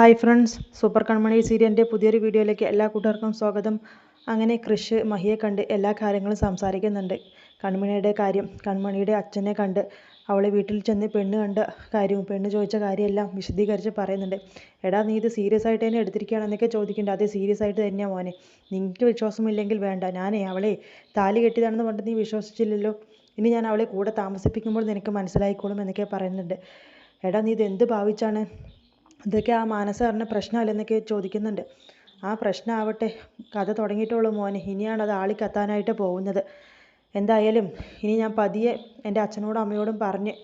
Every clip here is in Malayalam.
ഹായ് ഫ്രണ്ട്സ് സൂപ്പർ കൺമണി സീരിയലിന്റെ പുതിയൊരു വീഡിയോയിലേക്ക് എല്ലാ കൂട്ടുകാർക്കും സ്വാഗതം. അങ്ങനെ കൃഷ് മഹിയെ കണ്ട് എല്ലാ കാര്യങ്ങളും സംസാരിക്കുന്നുണ്ട്. കൺമണിയുടെ കാര്യം കൺമണിയുടെ അച്ഛനെ കണ്ട് അവളെ വീട്ടിൽ ചെന്ന് പെണ്ണ് കണ്ട കാര്യവും പെണ്ണ് ചോദിച്ച കാര്യമെല്ലാം വിശദീകരിച്ച് പറയുന്നുണ്ട്. എടാ നീ ഇത് സീരിയസ് ആയിട്ട് തന്നെ എടുത്തിരിക്കുകയാണെന്നൊക്കെ ചോദിക്കേണ്ട അതേ സീരിയസ് ആയിട്ട് തന്നെയാണ് മോനെ. നിനക്ക് വിശ്വാസമില്ലെങ്കിൽ വേണ്ട. ഞാനേ അവളെ താലി കെട്ടിയതാണെന്ന് പറഞ്ഞിട്ട് നീ വിശ്വസിച്ചില്ലല്ലോ. ഇനി ഞാൻ അവളെ കൂടെ താമസിപ്പിക്കുമ്പോൾ നിനക്ക് മനസ്സിലായിക്കോളും എന്നൊക്കെ പറയുന്നുണ്ട്. എടാ നീ ഇത് എന്ത് ഭാവിച്ചാണ് ഇതൊക്കെ ആ മാനസ പ്രശ്നമല്ല പ്രശ്നമല്ലെന്നൊക്കെ ചോദിക്കുന്നുണ്ട്. ആ പ്രശ്നമാവട്ടെ കഥ തുടങ്ങിയിട്ടുള്ളൂ മോനെ. ഇനിയാണ് അത് ആളി കത്താനായിട്ട് പോകുന്നത്. എന്തായാലും ഇനി ഞാൻ പതിയെ എന്റെ അച്ഛനോടും അമ്മയോടും പറഞ്ഞ്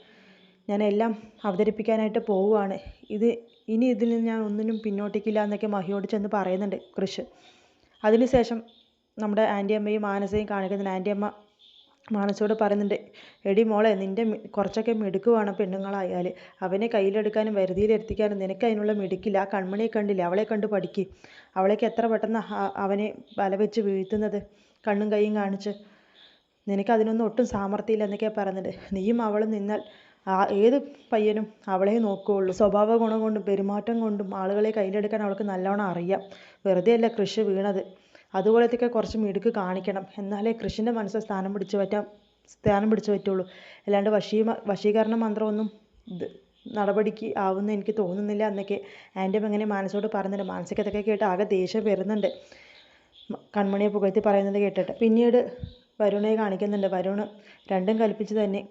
ഞാൻ എല്ലാം അവതരിപ്പിക്കാനായിട്ട് പോവുകയാണ്. ഇത് ഇനി ഇതിൽ ഞാൻ ഒന്നിനും പിന്നോട്ടിക്കില്ല എന്നൊക്കെ മഹിയോട് ചെന്ന് പറയുന്നുണ്ട് കൃഷ്. അതിനുശേഷം നമ്മുടെ ആന്റി അമ്മയും മാനസയും കാണിക്കുന്നുണ്ട്. ആന്റി അമ്മ മാനസോട് പറയുന്നുണ്ട് എടി മോളെ നിന്റെ കുറച്ചൊക്കെ മിടുക്കുവാണ് വേണം പെണ്ണുങ്ങളായാൽ അവനെ കയ്യിലെടുക്കാനും വരുതിയിലെത്തിക്കാനും നിനക്ക് അതിനുള്ള മിടുക്കില്ല. ആ കൺമണിയെ കണ്ടില്ല? അവളെ കണ്ട് പഠിക്ക്. അവളേക്ക് എത്ര പെട്ടെന്ന് അവനെ വല വെച്ച് വീഴ്ത്തുന്നത്? കണ്ണും കൈയും കാണിച്ച്. നിനക്ക് അതിനൊന്നും ഒട്ടും സാമർത്ഥ്യമില്ല എന്നൊക്കെ പറയുന്നുണ്ട് നീയും അവളും നിന്നാൽ ആ ഏത് പയ്യനും അവളെ നോക്കുകയുള്ളൂ. സ്വഭാവ ഗുണം കൊണ്ടും പെരുമാറ്റം കൊണ്ടും ആളുകളെ കയ്യിലെടുക്കാൻ അവൾക്ക് നല്ലോണം അറിയാം. വെറുതെയല്ല കൃഷി വീണത്. അതുപോലത്തെയൊക്കെ കുറച്ച് മിടുക്ക് കാണിക്കണം. എന്നാലേ കൃഷിന്റെ മനസ്സ് സ്ഥാനം പിടിച്ചു പറ്റാൻ സ്ഥാനം പിടിച്ചു പറ്റുള്ളൂ. അല്ലാണ്ട് വശീ വശീകരണ മന്ത്രമൊന്നും ഇത് നടപടിക്ക് ആവുമെന്ന് എനിക്ക് തോന്നുന്നില്ല എന്നൊക്കെ ആന്റി അങ്ങനെ മനസ്സോട് പറയുന്നുണ്ട് മാനസിക ഇതൊക്കെ കേട്ട് ആകെ ദേഷ്യം വരുന്നുണ്ട്. കൺമണിയെ പുകഴ്ത്തി പറയുന്നത് കേട്ടിട്ട്. പിന്നീട് വരുണയെ കാണിക്കുന്നുണ്ട്. വരുണ് രണ്ടും കൽപ്പിച്ച് തന്നെ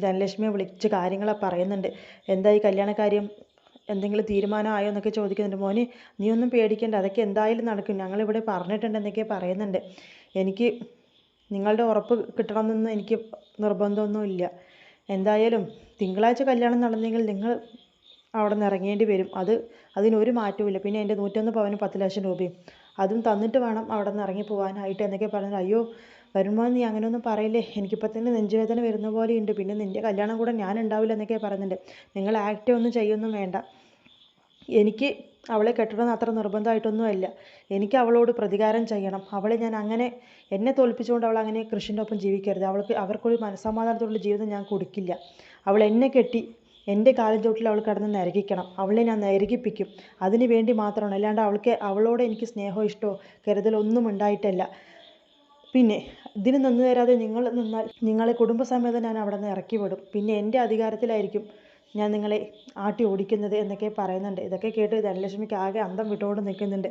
ധനലക്ഷ്മിയെ വിളിച്ച് കാര്യങ്ങളെ പറയുന്നുണ്ട്. എന്തായി കല്യാണക്കാര്യം എന്തെങ്കിലും തീരുമാനമായോ എന്നൊക്കെ ചോദിക്കുന്നുണ്ട്. മോനെ നീ ഒന്നും പേടിക്കണ്ട. അതൊക്കെ എന്തായാലും നടക്കും. ഞങ്ങളിവിടെ പറഞ്ഞിട്ടുണ്ട് എന്നൊക്കെ പറയുന്നുണ്ട്. എനിക്ക് നിങ്ങളുടെ ഉറപ്പ് കിട്ടണമെന്നൊന്നും എനിക്ക് നിർബന്ധമൊന്നുമില്ല. എന്തായാലും തിങ്കളാഴ്ച കല്യാണം നടന്നെങ്കിൽ നിങ്ങൾ അവിടെ നിന്ന് ഇറങ്ങേണ്ടി വരും. അത് അതിനൊരു മാറ്റവുമില്ല. പിന്നെ എന്റെ നൂറ്റൊന്ന് പവനും പത്ത് ലക്ഷം രൂപയും. അതും തന്നിട്ട് വേണം അവിടെ നിന്ന് ഇറങ്ങി പോകാനായിട്ട് എന്നൊക്കെ പറഞ്ഞാൽ അയ്യോ വരുമ്പോൾ നീ അങ്ങനെയൊന്നും പറയില്ലേ? എനിക്കിപ്പോൾ തന്നെ നെഞ്ചുവേദന വരുന്ന പോലെയുണ്ട്. പിന്നെ നിന്റെ കല്യാണം കൂടെ ഞാൻ ഉണ്ടാവില്ല എന്നൊക്കെ പറയുന്നുണ്ട്. നിങ്ങൾ ആക്ട് ഒന്നും ചെയ്യൊന്നും വേണ്ട. എനിക്ക് അവളെ കെട്ടണമെന്ന് അത്ര നിർബന്ധമായിട്ടൊന്നുമല്ല എനിക്ക് അവളോട് പ്രതികാരം ചെയ്യണം. അവളെ ഞാൻ അങ്ങനെ എന്നെ തോൽപ്പിച്ചുകൊണ്ട് അവൾ അങ്ങനെ കൃഷിന്റെ ഒപ്പം ജീവിക്കരുത്. അവൾക്ക് അവർക്കൊരു മനസ്സമാധാനത്തോടുള്ള ജീവിതം ഞാൻ കൊടുക്കില്ല. അവൾ എന്നെ കെട്ടി എന്റെ കാലം ചോട്ടിൽ അവൾ കിടന്ന് നരകിക്കണം. അവളെ ഞാൻ നരകിപ്പിക്കും. അതിനു വേണ്ടി മാത്രമാണ്. അല്ലാണ്ട് അവൾക്ക് അവളോട് എനിക്ക് സ്നേഹമോ ഇഷ്ടമോ കരുതലൊന്നും ഉണ്ടായിട്ടല്ല. പിന്നെ ഇതിന് നിന്ന് തരാതെ നിങ്ങൾ നിന്നാൽ നിങ്ങളെ കുടുംബസമേതം ഞാൻ അവിടെ നിന്ന് ഇറക്കി വിടും. പിന്നെ എന്റെ അധികാരത്തിലായിരിക്കും ഞാൻ നിങ്ങളെ ആട്ടി ഓടിക്കുന്നത് എന്നൊക്കെ പറയുന്നുണ്ട്. ഇതൊക്കെ കേട്ട് ധനലക്ഷ്മിക്ക് ആകെ അന്തം വിട്ടുകൊണ്ട് നിൽക്കുന്നുണ്ട്.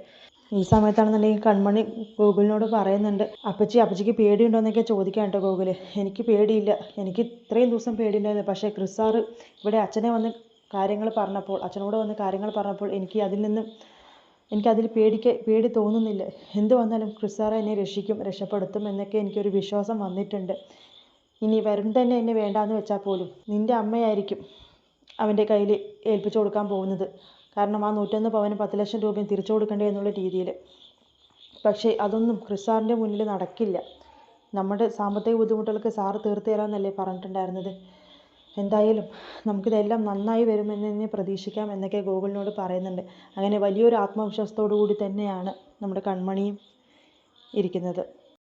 ഈ സമയത്താണെന്നുണ്ടെങ്കിൽ കൺമണി ഗൂഗിളിനോട് പറയുന്നുണ്ട് അപ്പച്ചി അപ്പച്ചിക്ക് പേടിയുണ്ടോ എന്നൊക്കെ ചോദിക്കാൻ കേട്ടോ ഗൂഗിൾ എനിക്ക് പേടിയില്ല. എനിക്ക് ഇത്രയും ദിവസം പേടിയുണ്ടായിരുന്നു. പക്ഷേ ക്രിസ് ഇവിടെ അച്ഛനെ വന്ന് കാര്യങ്ങൾ പറഞ്ഞപ്പോൾ അച്ഛനോട് വന്ന് കാര്യങ്ങൾ പറഞ്ഞപ്പോൾ എനിക്ക് അതിൽ നിന്ന് എനിക്കതിൽ പേടിക്ക പേടി തോന്നുന്നില്ല. എന്ത് വന്നാലും ക്രിസ് സാറ് എന്നെ രക്ഷിക്കും രക്ഷപ്പെടുത്തും എന്നൊക്കെ എനിക്കൊരു വിശ്വാസം വന്നിട്ടുണ്ട്. ഇനി വരും തന്നെ എന്നെ വേണ്ടാന്ന് വെച്ചാൽ പോലും നിന്റെ അമ്മയായിരിക്കും അവന്റെ കയ്യിൽ ഏൽപ്പിച്ചു കൊടുക്കാൻ പോകുന്നത്. കാരണം ആ നൂറ്റൊന്ന് പവന് പത്ത് ലക്ഷം രൂപയും തിരിച്ചു കൊടുക്കണ്ടേ എന്നുള്ള രീതിയിൽ. പക്ഷേ അതൊന്നും ക്രിസ് സാറിന്റെ മുന്നിൽ നടക്കില്ല. നമ്മുടെ സാമ്പത്തിക ബുദ്ധിമുട്ടുകൾക്ക് സാറ് തീർത്തു തരാമെന്നല്ലേ പറഞ്ഞിട്ടുണ്ടായിരുന്നത്. എന്തായാലും നമുക്കിതെല്ലാം നന്നായി വരുമെന്ന് തന്നെ പ്രതീക്ഷിക്കാം എന്നൊക്കെ ഗൂഗിളിനോട് പറയുന്നുണ്ട്. അങ്ങനെ വലിയൊരു ആത്മവിശ്വാസത്തോടു കൂടി തന്നെയാണ് നമ്മുടെ കൺമണിയും ഇരിക്കുന്നത്.